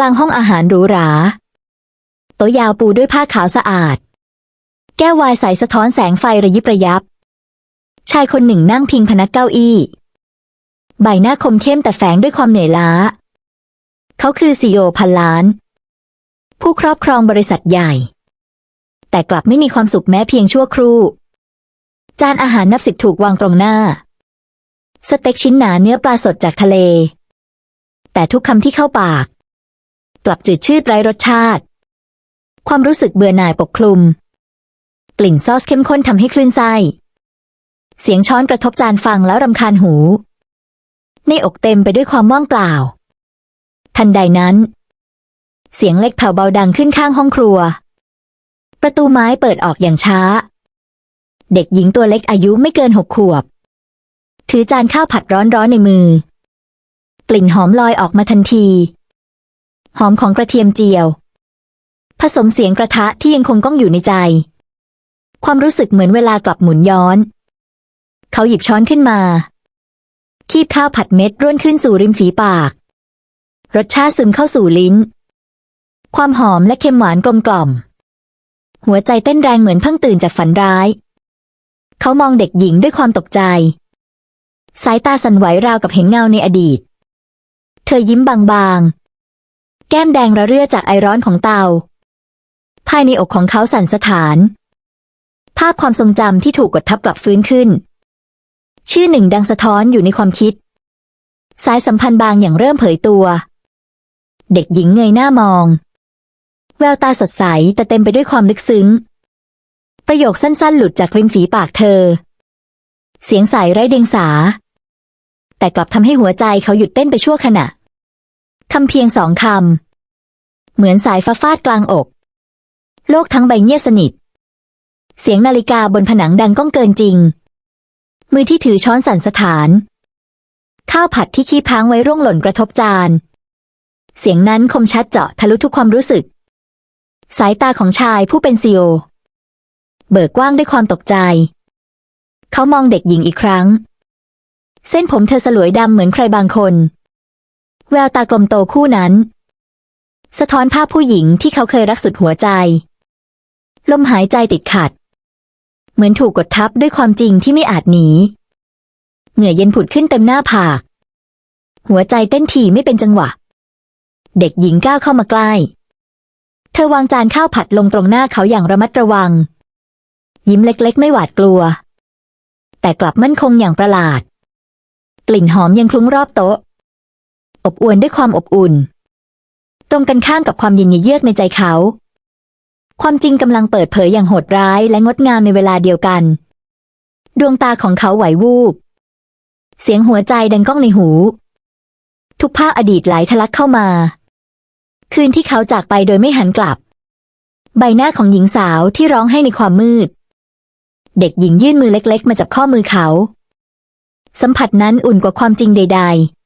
กลางห้องอาหารหรูหราโต๊ะยาวปูด้วยผ้าขาวสะอาด แก้ววายใสสะท้อนแสงไฟระยิบระยับ ชายคนหนึ่งนั่งพิงพนักเก้าอี้ ใบหน้าคมเข้มแต่แฝงด้วยความเหนื่อยล้า เขาคือซีโอพันล้าน ผู้ครอบครองบริษัทใหญ่ แต่กลับไม่มีความสุขแม้เพียงชั่วครู่ จานอาหารนับสิบถูกวางตรงหน้า สเต็กชิ้นหนาเนื้อปลาสดจากทะเล แต่ทุกคำที่เข้าปาก กลับจืดชืดไร้รสชาติ ความรู้สึกเบื่อหน่ายปกคลุม กลิ่นซอสเข้มข้นทำให้คลื่นไส้ เสียงช้อนกระทบจานฟังแล้วรำคาญหู ในอกเต็มไปด้วยความว่างเปล่า ทันใดนั้น เสียงเล็กแผ่วเบาดังขึ้นข้างห้องครัว ประตูไม้เปิดออกอย่างช้า เด็กหญิงตัวเล็กอายุไม่เกินหกขวบ ถือจานข้าวผัดร้อนๆในมือ กลิ่นหอมลอยออกมาทันที หอมของกระเทียมเจียว ผสมเสียงกระทะที่ยังคงก้องอยู่ในใจ ความรู้สึกเหมือนเวลากลับหมุนย้อน เขาหยิบช้อนขึ้นมา คีบข้าวผัดเม็ดร่วนขึ้นสู่ริมฝีปาก รสชาติซึมเข้าสู่ลิ้น ความหอมและเค็มหวานกลมกล่อม หัวใจเต้นแรงเหมือนเพิ่งตื่นจากฝันร้าย เขามองเด็กหญิงด้วยความตกใจ สายตาสั่นไหวราวกับเห็นเงาในอดีต เธอยิ้มบางๆ แก้มแดงระเรื่อจากไอร้อนของเตา ภายในอกของเขาสั่นสะท้าน ภาพความทรงจำที่ถูกกดทับกลับฟื้นขึ้น ชื่อหนึ่งดังสะท้อนอยู่ในความคิด สายสัมพันธ์บางอย่างเริ่มเผยตัว เด็กหญิงเงยหน้ามอง แววตาสดใสแต่เต็มไปด้วยความลึกซึ้ง ประโยคสั้นๆ หลุดจากริมฝีปากเธอ เสียงใสไร้เดียงสา แต่กลับทำให้หัวใจเขาหยุดเต้นไปชั่วขณะ คำเพียงสองคำ เหมือนสายฟ้าฟาดกลางอก โลกทั้งใบเงียบสนิท เสียงนาฬิกาบนผนังดังก้องเกินจริง มือที่ถือช้อนสั่นสะท้าน ข้าวผัดที่ขี้พังไว้ร่วงหล่นกระทบจาน เสียงนั้นคมชัดเจาะทะลุทุกความรู้สึก สายตาของชายผู้เป็นซีโอเบิกกว้างด้วยความตกใจ เขามองเด็กหญิงอีกครั้ง เส้นผมเธอสลวยดำเหมือนใครบางคน แววตากลมโตคู่นั้น สะท้อนภาพผู้หญิงที่เขาเคยรักสุดหัวใจ ลมหายใจติดขัด เหมือนถูกกดทับด้วยความจริงที่ไม่อาจหนี เหงื่อเย็นผุดขึ้นเต็มหน้าผาก หัวใจเต้นถี่ไม่เป็นจังหวะ เด็กหญิงก้าวเข้ามาใกล้ เธอวางจานข้าวผัดลงตรงหน้าเขาอย่างระมัดระวัง ยิ้มเล็กๆ ไม่หวาดกลัว แต่กลับมั่นคงอย่างประหลาด กลิ่นหอมยังคลุ้งรอบโต๊ะ อบอวลด้วยความอบอุ่น ตรงกันข้ามกับความเย็นเยือกในใจเขา ความจริงกำลังเปิดเผยอย่างโหดร้ายและงดงามในเวลาเดียวกัน ดวงตาของเขาไหววูบ เสียงหัวใจดังก้องในหู ทุกภาพอดีตไหลทะลักเข้ามา คืนที่เขาจากไปโดยไม่หันกลับ ใบหน้าของหญิงสาวที่ร้องให้ในความมืด เด็กหญิงยื่นมือเล็ก ๆ มาจับข้อมือเขา สัมผัสนั้นอุ่นกว่าความจริงใด ๆ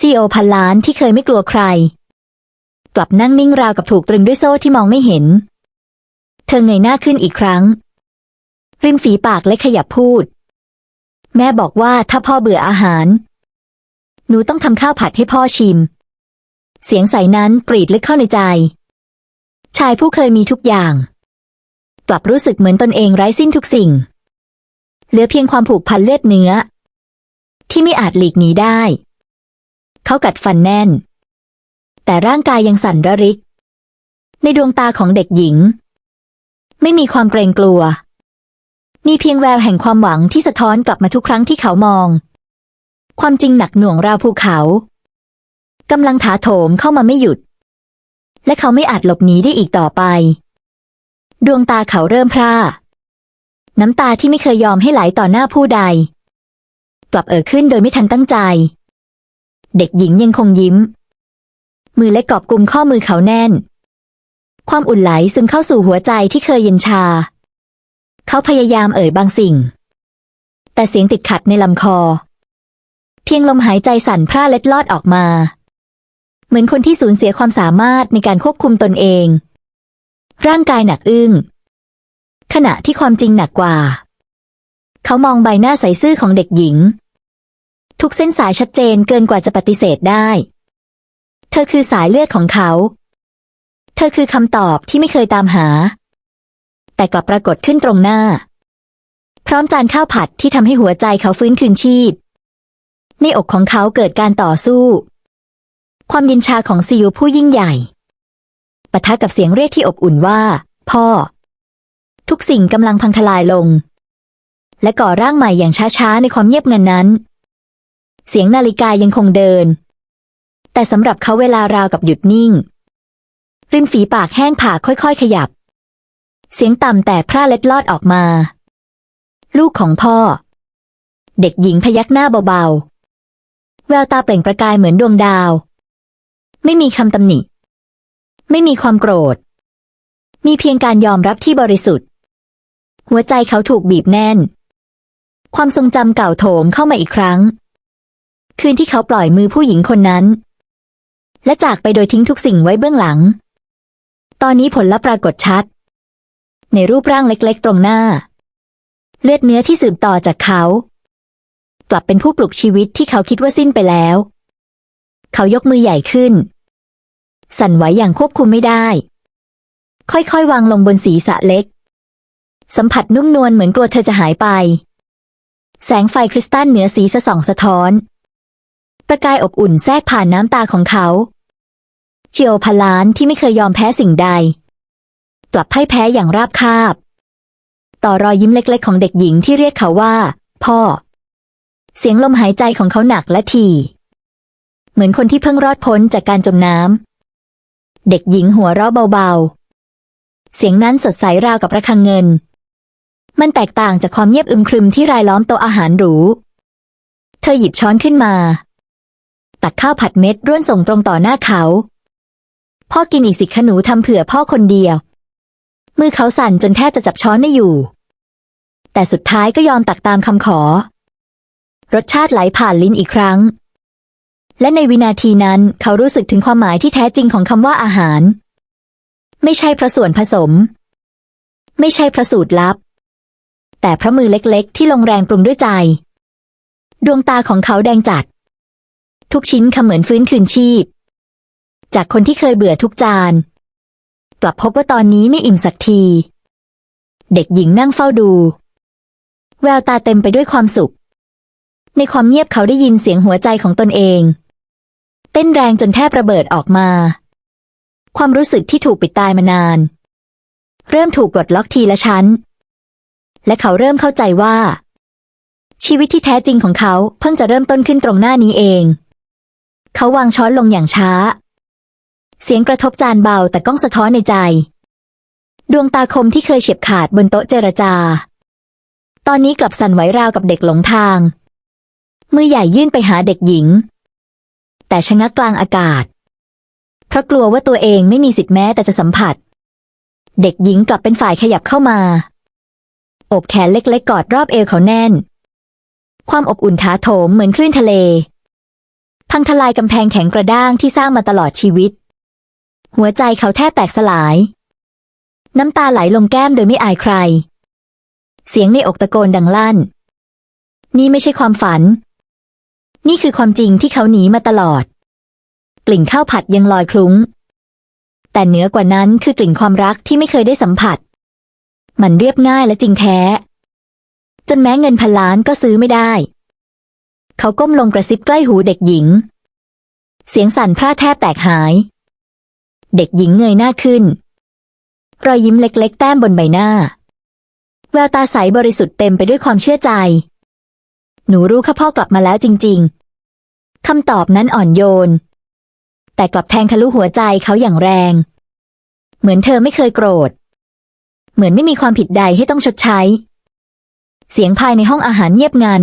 ซีโอพันล้านที่เคยไม่กลัวใคร กลับนั่งนิ่งราวกับถูกตรึงด้วยโซ่ที่มองไม่เห็น เธอเงยหน้าขึ้นอีกครั้ง ริมฝีปากเล็กขยับพูด แม่บอกว่าถ้าพ่อเบื่ออาหาร หนูต้องทำข้าวผัดให้พ่อชิม เสียงใสนั้นกรีดลึกเข้าในใจ ชายผู้เคยมีทุกอย่าง กลับรู้สึกเหมือนตนเองไร้สิ้นทุกสิ่ง เหลือเพียงความผูกพันเลือดเนื้อ ที่ไม่อาจหลีกหนีได้ เขากัดฟันแน่น แต่ร่างกายยังสั่นระริก ในดวงตาของเด็กหญิง ไม่มีความเกรงกลัว มีเพียงแววแห่งความหวังที่สะท้อนกลับมาทุกครั้งที่เขามอง ความจริงหนักหน่วงราวภูเขากำลังถาโถมเข้ามาไม่หยุด และเขาไม่อาจหลบหนีได้อีกต่อไป ดวงตาเขาเริ่มพร่า น้ำตาที่ไม่เคยยอมให้ไหลต่อหน้าผู้ใด กลับเอ่อขึ้นโดยไม่ทันตั้งใจ เด็กหญิงยังคงยิ้ม มือเล็กกอบกุมข้อมือเขาแน่น ความอุ่นไหลซึมเข้าสู่หัวใจที่เคยเย็นชา เขาพยายามเอ่ยบางสิ่ง แต่เสียงติดขัดในลำคอ เพียงลมหายใจสั่นพร่าเล็ดลอดออกมา เหมือนคนที่สูญเสียความสามารถในการควบคุมตนเอง ร่างกายหนักอึ้งขณะที่ความจริงหนักกว่า เขามองใบหน้าใสซื่อของเด็กหญิง ทุกเส้นสายชัดเจนเกินกว่าจะปฏิเสธได้ เธอคือสายเลือดของเขา เธอคือคำตอบที่ไม่เคยตามหา แต่กลับปรากฏขึ้นตรงหน้า พร้อมจานข้าวผัดที่ทำให้หัวใจเขาฟื้นคืนชีพ ในอกของเขาเกิดการต่อสู้ ความยินชาของซิวผู้ยิ่งใหญ่ปะทะกับเสียงเรียกที่อบอุ่นว่า พ่อ ทุกสิ่งกำลังพังทลายลง และก่อร่างใหม่อย่างช้าๆ ในความเงียบงันนั้น เสียงนาฬิกายังคงเดิน แต่สำหรับเขาเวลาราวกับหยุดนิ่ง ริมฝีปากแห้งผากค่อยๆ ขยับ เสียงต่ำแต่พร่าเล็ดลอดออกมา ลูกของพ่อ เด็กหญิงพยักหน้าเบาๆ แววตาเปล่งประกายเหมือนดวงดาว ไม่มีคำตำหนิ ไม่มีความโกรธ มีเพียงการยอมรับที่บริสุทธิ์ หัวใจเขาถูกบีบแน่นความทรงจำเก่าโถมเข้ามาอีกครั้ง คืนที่เขาปล่อยมือผู้หญิงคนนั้น และจากไปโดยทิ้งทุกสิ่งไว้เบื้องหลัง ตอนนี้ผลลัพธ์ปรากฏชัด ในรูปร่างเล็กๆ ตรงหน้า เลือดเนื้อที่สืบต่อจากเขา กลับเป็นผู้ปลุกชีวิตที่เขาคิดว่าสิ้นไปแล้ว เขายกมือใหญ่ขึ้น สั่นไหวอย่างควบคุมไม่ได้ ค่อยๆ วางลงบนศีรษะเล็ก สัมผัสนุ่มนวลเหมือนกลัวเธอจะหายไปแสงไฟคริสตัลเหนือสีสะส่องสะท้อน ประกายอบอุ่นแทรกผ่านน้ำตาของเขา เจียวพลานที่ไม่เคยยอมแพ้สิ่งใด กลับพ่ายแพ้อย่างราบคาบ ต่อรอยยิ้มเล็กๆ ของเด็กหญิงที่เรียกเขาว่า พ่อ เสียงลมหายใจของเขาหนักและทีเหมือนคนที่เพิ่งรอดพ้นจากการจมน้ำ เด็กหญิงหัวเราะเบาๆ เสียงนั้นสดใสราวกับระฆังเงิน มันแตกต่างจากความเงียบอึมครึมที่รายล้อมโต๊ะอาหารหรู เธอหยิบช้อนขึ้นมา ตักข้าวผัดเม็ดร่วนส่งตรงต่อหน้าเขา พ่อกินอีกสิขหนูทำเผื่อพ่อคนเดียว มือเขาสั่นจนแทบจะจับช้อนไม่อยู่ แต่สุดท้ายก็ยอมตักตามคำขอ รสชาติไหลผ่านลิ้นอีกครั้ง และในวินาทีนั้นเขารู้สึกถึงความหมายที่แท้จริงของคำว่าอาหาร ไม่ใช่พระส่วนผสม ไม่ใช่พระสูตรลับ แต่พระมือเล็กๆ ที่ลงแรงปรุงด้วยใจ ดวงตาของเขาแดงจัด ทุกชิ้นคำเหมือนฟื้นคืนชีพ จากคนที่เคยเบื่อทุกจาน กลับพบว่าตอนนี้ไม่อิ่มสักที เด็กหญิงนั่งเฝ้าดู แววตาเต็มไปด้วยความสุข ในความเงียบเขาได้ยินเสียงหัวใจของตนเอง เต้นแรงจนแทบระเบิดออกมา ความรู้สึกที่ถูกปิดตายมานาน เริ่มถูกปลดล็อกทีละชั้น และเขาเริ่มเข้าใจว่าชีวิตที่แท้จริงของเขาเพิ่งจะเริ่มต้นขึ้นตรงหน้านี้เอง เขาวางช้อนลงอย่างช้า เสียงกระทบจานเบาแต่ก้องสะท้อนในใจ ดวงตาคมที่เคยเฉียบขาดบนโต๊ะเจรจา ตอนนี้กลับสั่นไหวราวกับเด็กหลงทาง มือใหญ่ยื่นไปหาเด็กหญิง แต่ชะงักกลางอากาศ เพราะกลัวว่าตัวเองไม่มีสิทธิ์แม้แต่จะสัมผัส เด็กหญิงกลับเป็นฝ่ายขยับเข้ามาอบแขนเล็กๆกอดรอบเอวเขาแน่น ความอบอุ่นถาโถมเหมือนคลื่นทะเล พังทลายกำแพงแข็งกระด้างที่สร้างมาตลอดชีวิต หัวใจเขาแทบแตกสลาย น้ำตาไหลลงแก้มโดยไม่อายใคร เสียงในอกตะโกนดังลั่น นี่ไม่ใช่ความฝัน นี่คือความจริงที่เขาหนีมาตลอด กลิ่นข้าวผัดยังลอยคลุ้ง แต่เหนือกว่านั้นคือกลิ่นความรักที่ไม่เคยได้สัมผัส มันเรียบง่ายและจริงแท้ จนแม้เงินพันล้านก็ซื้อไม่ได้ เขาก้มลงกระซิบใกล้หูเด็กหญิง เสียงสั่นพร่าแทบแตกหาย เด็กหญิงเงยหน้าขึ้น รอยยิ้มเล็ก ๆ แต้มบนใบหน้า แววตาใสบริสุทธิ์เต็มไปด้วยความเชื่อใจ หนูรู้ค่ะพ่อกลับมาแล้วจริง ๆคำตอบนั้นอ่อนโยน แต่กลับแทงทะลุหัวใจเขาอย่างแรง เหมือนเธอไม่เคยโกรธ เหมือนไม่มีความผิดใดให้ต้องชดใช้ เสียงภายในห้องอาหารเงียบงัน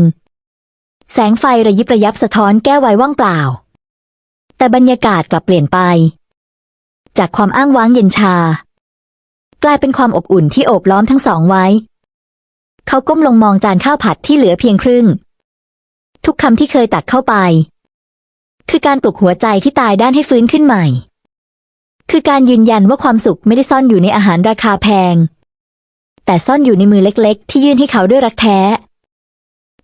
แสงไฟระยิบระยับสะท้อนแก้วไว้ว่างเปล่า แต่บรรยากาศกลับเปลี่ยนไป จากความอ้างว้างเย็นชา กลายเป็นความอบอุ่นที่โอบล้อมทั้งสองไว้ เขาก้มลงมองจานข้าวผัดที่เหลือเพียงครึ่ง ทุกคำที่เคยตักเข้าไป คือการปลุกหัวใจที่ตายด้านให้ฟื้นขึ้นใหม่ คือการยืนยันว่าความสุขไม่ได้ซ่อนอยู่ในอาหารราคาแพง แต่ซ่อนอยู่ในมือเล็ก ๆ ที่ยื่นให้เขาด้วยรักแท้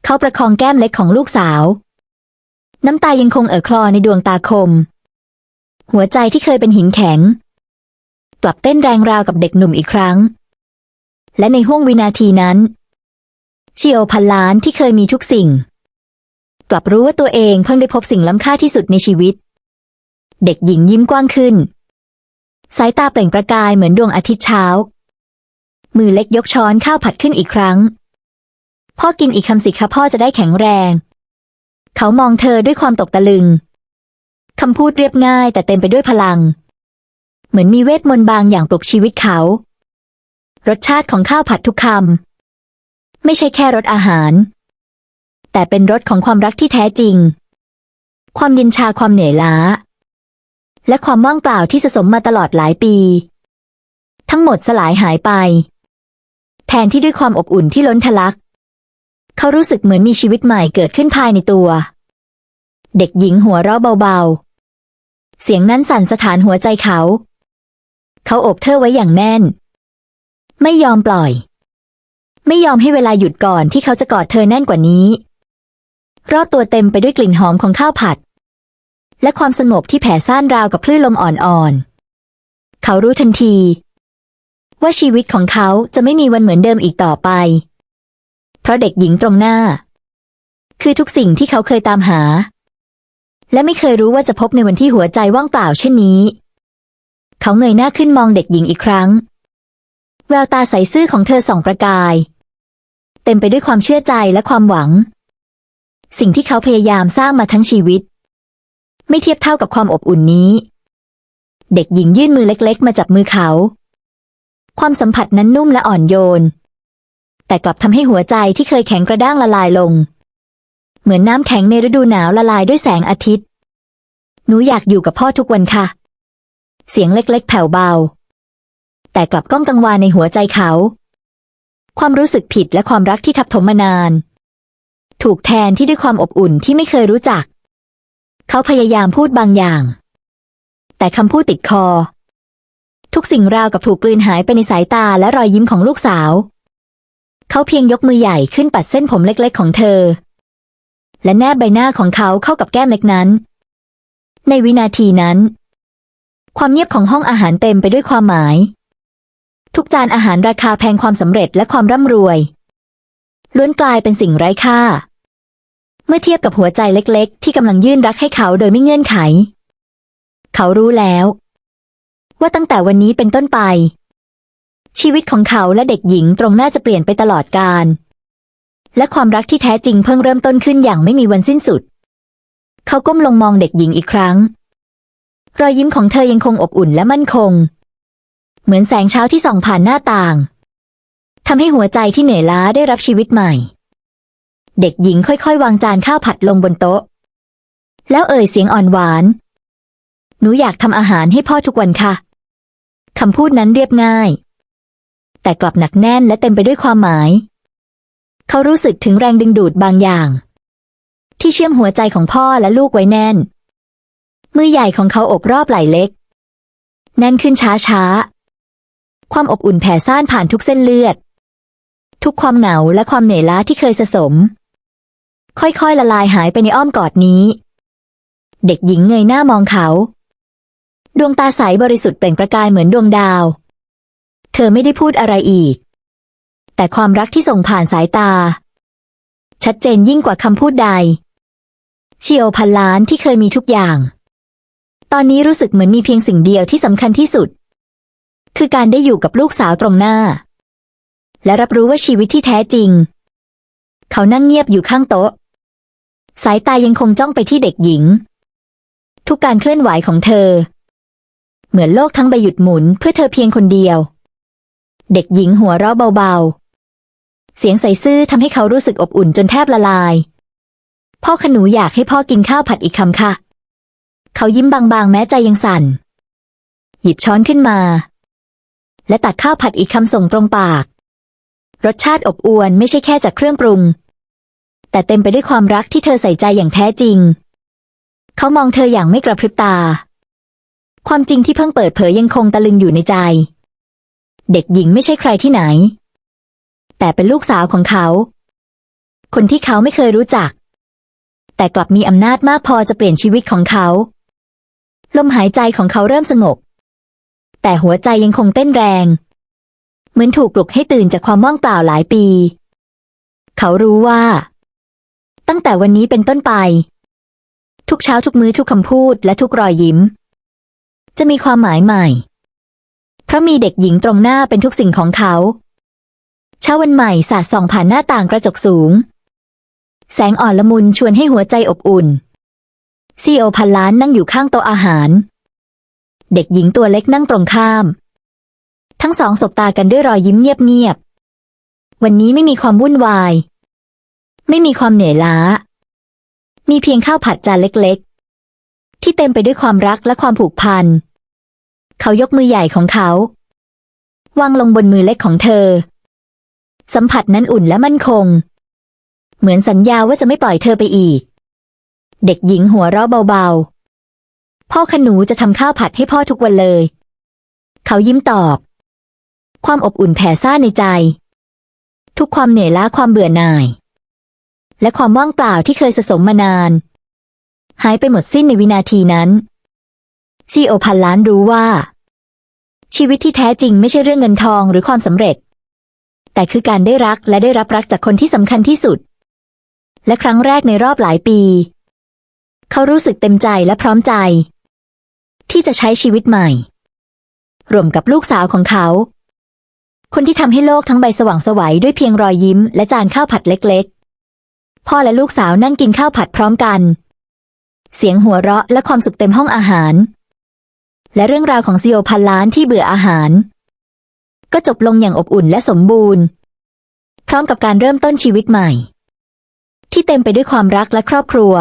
เขาประคองแก้มเล็กของลูกสาว น้ำตายังคงเอ่อคลอในดวงตาคม หัวใจที่เคยเป็นหินแข็งกลับเต้นแรงราวกับเด็กหนุ่มอีกครั้ง และในห้วงวินาทีนั้นเชิโอพันล้านที่เคยมีทุกสิ่ง กลับรู้ว่าตัวเองเพิ่งได้พบสิ่งล้ำค่าที่สุดในชีวิต เด็กหญิงยิ้มกว้างขึ้น สายตาเปล่งประกายเหมือนดวงอาทิตย์เช้า มือเล็กยกช้อนข้าวผัดขึ้นอีกครั้ง พ่อกินอีกคำสิคะพ่อจะได้แข็งแรง เขามองเธอด้วยความตกตะลึงคำพูดเรียบง่ายแต่เต็มไปด้วยพลัง เหมือนมีเวทมนต์บางอย่างปลุกชีวิตเขา รสชาติของข้าวผัดทุกคำไม่ใช่แค่รสอาหาร แต่เป็นรสของความรักที่แท้จริง ความเย็นชาความเหนื่อยล้า และความว่างเปล่าที่สะสมมาตลอดหลายปี ทั้งหมดสลายหายไป แทนที่ด้วยความอบอุ่นที่ล้นทะลัก เขารู้สึกเหมือนมีชีวิตใหม่เกิดขึ้นภายในตัว เด็กหญิงหัวเราะเบาๆ เสียงนั้นสั่นสถานหัวใจเขา เขาโอบเธอไว้อย่างแน่น ไม่ยอมปล่อย ไม่ยอมให้เวลาหยุดก่อนที่เขาจะกอดเธอแน่นกว่านี้รอบตัวเต็มไปด้วยกลิ่นหอมของข้าวผัด และความสงบที่แผ่ซ่านราวกับคลื่นลมอ่อนๆ เขารู้ทันที ว่าชีวิตของเขาจะไม่มีวันเหมือนเดิมอีกต่อไป เพราะเด็กหญิงตรงหน้า คือทุกสิ่งที่เขาเคยตามหา และไม่เคยรู้ว่าจะพบในวันที่หัวใจว่างเปล่าเช่นนี้ เขาเงยหน้าขึ้นมองเด็กหญิงอีกครั้ง แววตาใสซื่อของเธอส่องประกาย เต็มไปด้วยความเชื่อใจและความหวัง สิ่งที่เขาพยายามสร้างมาทั้งชีวิต ไม่เทียบเท่ากับความอบอุ่นนี้ เด็กหญิงยื่นมือเล็ก ๆ มาจับมือเขา ความสัมผัสนั้นนุ่มและอ่อนโยน แต่กลับทำให้หัวใจที่เคยแข็งกระด้างละลายลง เหมือนน้ำแข็งในฤดูหนาวละลายด้วยแสงอาทิตย์ หนูอยากอยู่กับพ่อทุกวันค่ะ เสียงเล็กๆ แผ่วเบา แต่กลับก้องกังวานในหัวใจเขา ความรู้สึกผิดและความรักที่ทับถมมานาน ถูกแทนที่ด้วยความอบอุ่นที่ไม่เคยรู้จัก เขาพยายามพูดบางอย่าง แต่คำพูดติดคอทุกสิ่งราวกับถูกกลืนหายไปในสายตาและรอยยิ้มของลูกสาว เขาเพียงยกมือใหญ่ขึ้นปัดเส้นผมเล็กๆของเธอ และแนบใบหน้าของเขาเข้ากับแก้มเล็กนั้น ในวินาทีนั้น ความเงียบของห้องอาหารเต็มไปด้วยความหมาย ทุกจานอาหารราคาแพงความสำเร็จและความร่ำรวย ล้วนกลายเป็นสิ่งไร้ค่า เมื่อเทียบกับหัวใจเล็กๆ ที่กำลังยื่นรักให้เขาโดยไม่เงื่อนไข เขารู้แล้ว ว่าตั้งแต่วันนี้เป็นต้นไป ชีวิตของเขาและเด็กหญิงตรงหน้าจะเปลี่ยนไปตลอดกาลและความรักที่แท้จริงเพิ่งเริ่มต้นขึ้นอย่างไม่มีวันสิ้นสุด เขาก้มลงมองเด็กหญิงอีกครั้ง รอยยิ้มของเธอยังคงอบอุ่นและมั่นคง เหมือนแสงเช้าที่ส่องผ่านหน้าต่างทำให้หัวใจที่เหนื่อยล้าได้รับชีวิตใหม่ เด็กหญิงค่อยๆ วางจานข้าวผัดลงบนโต๊ะ แล้วเอ่ยเสียงอ่อนหวาน หนูอยากทำอาหารให้พ่อทุกวันค่ะคำพูดนั้นเรียบง่าย แต่กลับหนักแน่นและเต็มไปด้วยความหมาย เขารู้สึกถึงแรงดึงดูดบางอย่าง ที่เชื่อมหัวใจของพ่อและลูกไว้แน่น มือใหญ่ของเขาอบรอบไหล่เล็ก แน่นขึ้นช้าๆความอบอุ่นแผ่ซ่านผ่านทุกเส้นเลือด ทุกความเหงาและความเหนื่อยล้าที่เคยสะสม ค่อยๆ ละลายหายไปในอ้อมกอดนี้ เด็กหญิงเงยหน้ามองเขา ดวงตาใสบริสุทธิ์เปล่งประกายเหมือนดวงดาว เธอไม่ได้พูดอะไรอีก แต่ความรักที่ส่งผ่านสายตา ชัดเจนยิ่งกว่าคำพูดใดชิโอพันล้านที่เคยมีทุกอย่าง ตอนนี้รู้สึกเหมือนมีเพียงสิ่งเดียวที่สำคัญที่สุด คือการได้อยู่กับลูกสาวตรงหน้า และรับรู้ว่าชีวิตที่แท้จริง เขานั่งเงียบอยู่ข้างโต๊ะ สายตายังคงจ้องไปที่เด็กหญิง ทุกการเคลื่อนไหวของเธอ เหมือนโลกทั้งใบหยุดหมุนเพื่อเธอเพียงคนเดียว เด็กหญิงหัวเราะเบาๆ เสียงใสซื่อทำให้เขารู้สึกอบอุ่นจนแทบละลาย พ่อขนูอยากให้พ่อกินข้าวผัดอีกคำค่ะ เขายิ้มบางๆ แม้ใจยังสั่น หยิบช้อนขึ้นมา และตักข้าวผัดอีกคำส่งตรงปาก รสชาติอบอวลไม่ใช่แค่จากเครื่องปรุง แต่เต็มไปด้วยความรักที่เธอใส่ใจอย่างแท้จริง เขามองเธออย่างไม่กระพริบตา ความจริงที่เพิ่งเปิดเผยยังคงตะลึงอยู่ในใจ เด็กหญิงไม่ใช่ใครที่ไหน แต่เป็นลูกสาวของเขา คนที่เขาไม่เคยรู้จัก แต่กลับมีอำนาจมากพอจะเปลี่ยนชีวิตของเขา ลมหายใจของเขาเริ่มสงบ แต่หัวใจยังคงเต้นแรง เหมือนถูกปลุกให้ตื่นจากความว่างเปล่าหลายปี เขารู้ว่า ตั้งแต่วันนี้เป็นต้นไป ทุกเช้าทุกมื้อทุกคำพูดและทุกรอยยิ้ม จะมีความหมายใหม่ เพราะมีเด็กหญิงตรงหน้าเป็นทุกสิ่งของเขา เช้าวันใหม่สาดส่องผ่านหน้าต่างกระจกสูง แสงอ่อนละมุนชวนให้หัวใจอบอุ่นซีโอพันล้านนั่งอยู่ข้างโต๊ะอาหาร เด็กหญิงตัวเล็กนั่งตรงข้าม ทั้งสองสบตากันด้วยรอยยิ้มเงียบๆ วันนี้ไม่มีความวุ่นวาย ไม่มีความเหนื่อยล้า มีเพียงข้าวผัดจานเล็กๆ ที่เต็มไปด้วยความรักและความผูกพัน เขายกมือใหญ่ของเขา วางลงบนมือเล็กของเธอ สัมผัสนั้นอุ่นและมั่นคง เหมือนสัญญาว่าจะไม่ปล่อยเธอไปอีก เด็กหญิงหัวเราะเบาๆ พ่อขนูจะทำข้าวผัดให้พ่อทุกวันเลย เขายิ้มตอบ ความอบอุ่นแผ่ซ่านในใจ ทุกความเหนื่อยล้าความเบื่อหน่าย และความว่างเปล่าที่เคยสะสมมานาน หายไปหมดสิ้นในวินาทีนั้น ซีโอพันล้านรู้ว่า ชีวิตที่แท้จริงไม่ใช่เรื่องเงินทองหรือความสำเร็จ แต่คือการได้รักและได้รับรักจากคนที่สำคัญที่สุด และครั้งแรกในรอบหลายปี เขารู้สึกเต็มใจและพร้อมใจ ที่จะใช้ชีวิตใหม่ รวมกับลูกสาวของเขา คนที่ทำให้โลกทั้งใบสว่างไสวัยด้วยเพียงรอยยิ้ม และจานข้าวผัดเล็ก ๆ พ่อและลูกสาวนั่งกินข้าวผัดพร้อมกัน เสียงหัวเราะและความสุขเต็มห้องอาหาร และเรื่องราวของซีโอพันล้านที่เบื่ออาหาร ก็จบลงอย่างอบอุ่นและสมบูรณ์ พร้อมกับการเริ่มต้นชีวิตใหม่ ที่เต็มไปด้วยความรักและครอบครัว